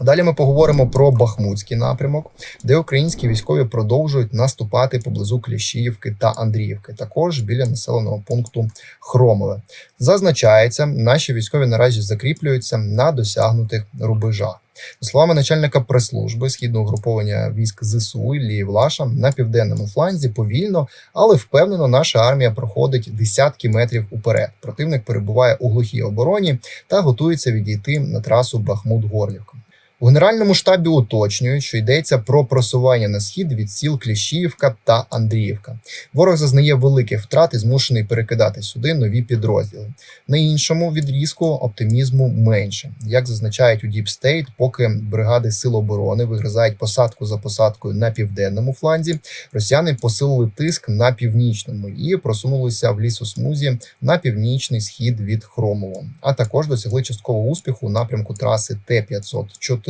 Далі ми поговоримо про Бахмутський напрямок, де українські військові продовжують наступати поблизу Кліщіївки та Андріївки, також біля населеного пункту Хромове. Зазначається, наші військові наразі закріплюються на досягнутих рубежах. За словами начальника прес-служби східного угруповання військ ЗСУ Іллії Влаша, на південному фланзі повільно, але впевнено, наша армія проходить десятки метрів уперед. Противник перебуває у глухій обороні та готується відійти на трасу Бахмут-Горлівка. У генеральному штабі уточнюють, що йдеться про просування на схід від сіл Кліщіївка та Андріївка. Ворог зазнає великих втрат і змушений перекидати сюди нові підрозділи. На іншому відрізку оптимізму менше. Як зазначають у Deep State, поки бригади Сил оборони вигризають посадку за посадкою на південному фланзі, росіяни посилили тиск на північному і просунулися в лісосмузі на північний схід від Хромово, а також досягли часткового успіху у напрямку траси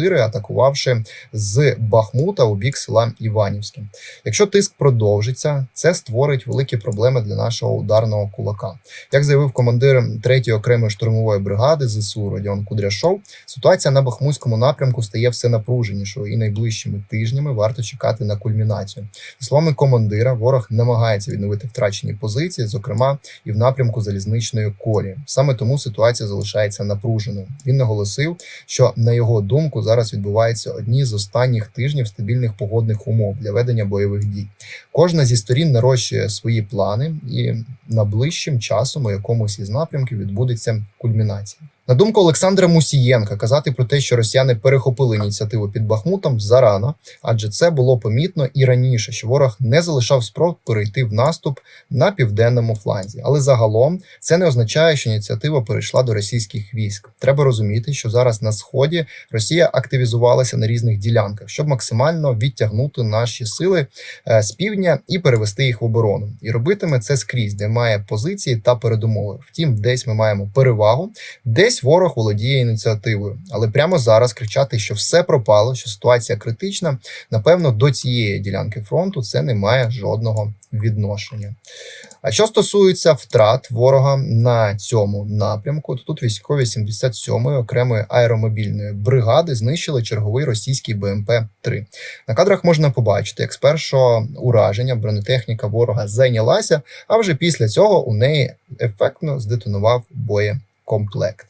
Т-504, атакувавши з Бахмута у бік села Іванівське. Якщо тиск продовжиться, це створить великі проблеми для нашого ударного кулака. Як заявив командир 3-ї окремої штурмової бригади ЗСУ Родіон Кудряшов, ситуація на Бахмутському напрямку стає все напруженішою, і найближчими тижнями варто чекати на кульмінацію. За словами командира, ворог намагається відновити втрачені позиції, зокрема і в напрямку залізничної колії. Саме тому ситуація залишається напруженою. Він наголосив, що на його думку зараз відбуваються одні з останніх тижнів стабільних погодних умов для ведення бойових дій. Кожна зі сторін нарощує свої плани, і найближчим часом у якомусь із напрямків відбудеться кульмінація. На думку Олександра Мусієнка, казати про те, що росіяни перехопили ініціативу під Бахмутом, зарано, адже це було помітно і раніше, що ворог не залишав спроб перейти в наступ на південному фланзі. Але загалом це не означає, що ініціатива перейшла до російських військ. Треба розуміти, що зараз на сході Росія активізувалася на різних ділянках, щоб максимально відтягнути наші сили е, з півдня і перевести їх в оборону. І робитиме це скрізь, де має позиції та передумови. Втім, десь ми маємо перевагу, десь ворог володіє ініціативою. Але прямо зараз кричати, що все пропало, що ситуація критична, напевно, до цієї ділянки фронту це не має жодного відношення. А що стосується втрат ворога на цьому напрямку, то тут військові 77-ї окремої аеромобільної бригади знищили черговий російський БМП 3 На кадрах можна побачити, як з першого ураження бронетехніка ворога зайнялася, а вже після цього у неї ефектно здетонував боєкомплект.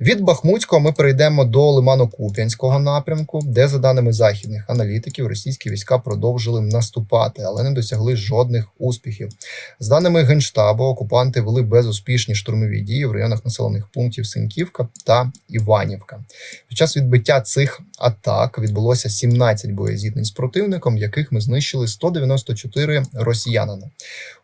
Від Бахмутського ми перейдемо до Лимано-Куп'янського напрямку, де, за даними західних аналітиків, російські війська продовжили наступати, але не досягли жодних успіхів. З даними генштабу, окупанти вели безуспішні штурмові дії в районах населених пунктів Синьківка та Іванівка. Під час відбиття цих атак відбулося 17 боєзітнень з противником, яких ми знищили 194 росіянина.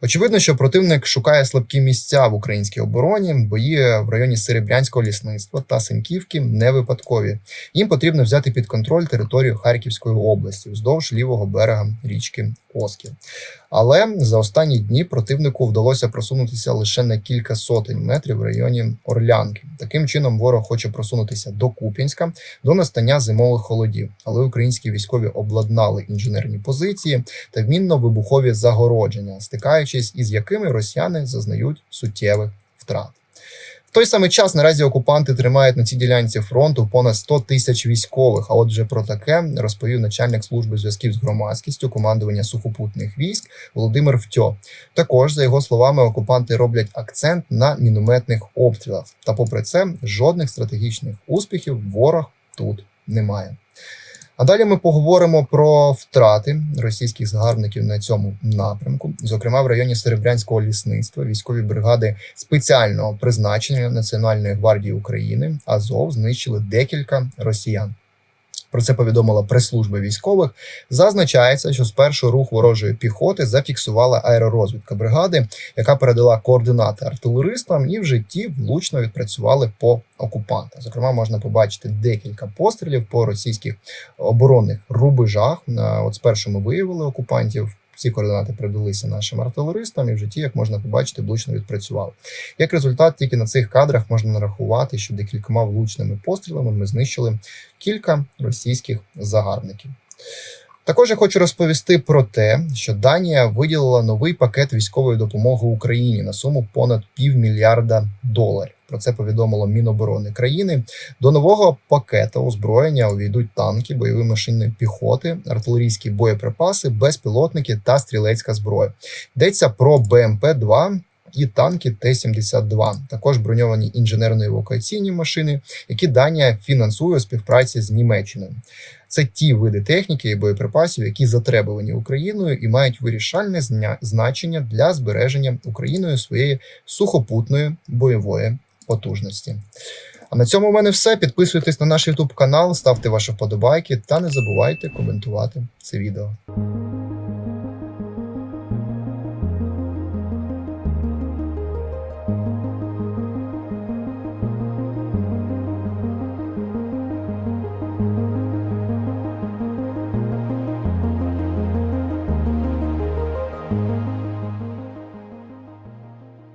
Очевидно, що противник шукає слабкі місця в українській обороні, бої в районі Серебрянського лісництва та Синьківки не випадкові. Їм потрібно взяти під контроль територію Харківської області вздовж лівого берега річки Осків. Але за останні дні противнику вдалося просунутися лише на кілька сотень метрів в районі Орлянки. Таким чином, ворог хоче просунутися до Куп'янська до настання зимових холодів. Але українські військові обладнали інженерні позиції та вмінно-вибухові загородження, стикаючись із якими росіяни зазнають суттєвих втрат. Той самий час наразі окупанти тримають на цій ділянці фронту понад 100 тисяч військових. А отже, про таке розповів начальник служби зв'язків з громадськістю командування сухопутних військ Володимир Втьо. Також за його словами, окупанти роблять акцент на мінометних обстрілах. Та, попри це, жодних стратегічних успіхів ворог тут немає. А далі ми поговоримо про втрати російських загарбників на цьому напрямку, зокрема в районі Серебрянського лісництва, військові бригади спеціального призначення Національної гвардії України Азов знищили декілька росіян. Про це повідомила прес-служба військових. Зазначається, що спершу рух ворожої піхоти зафіксувала аеророзвідка бригади, яка передала координати артилеристам, і в житті влучно відпрацювали по окупанта. Зокрема, можна побачити декілька пострілів по російських оборонних рубежах. От спершу ми виявили окупантів. Ці координати передалися нашим артилеристам, і в житті, як можна побачити, влучно відпрацювали. Як результат, тільки на цих кадрах можна нарахувати, що декількома влучними пострілами ми знищили кілька російських загарбників. Також я хочу розповісти про те, що Данія виділила новий пакет військової допомоги Україні на суму понад півмільярда доларів. Про це повідомило Міноборони країни. До нового пакета озброєння увійдуть танки, бойові машини піхоти, артилерійські боєприпаси, безпілотники та стрілецька зброя. Йдеться про БМП-2 і танки Т-72, також броньовані інженерно-евакуаційні машини, які Данія фінансує у співпраці з Німеччиною. Це ті види техніки і боєприпасів, які затребувані Україною і мають вирішальне значення для збереження Україною своєї сухопутної бойової потужності. А на цьому в мене все. Підписуйтесь на наш YouTube канал, ставте ваші вподобайки та не забувайте коментувати це відео.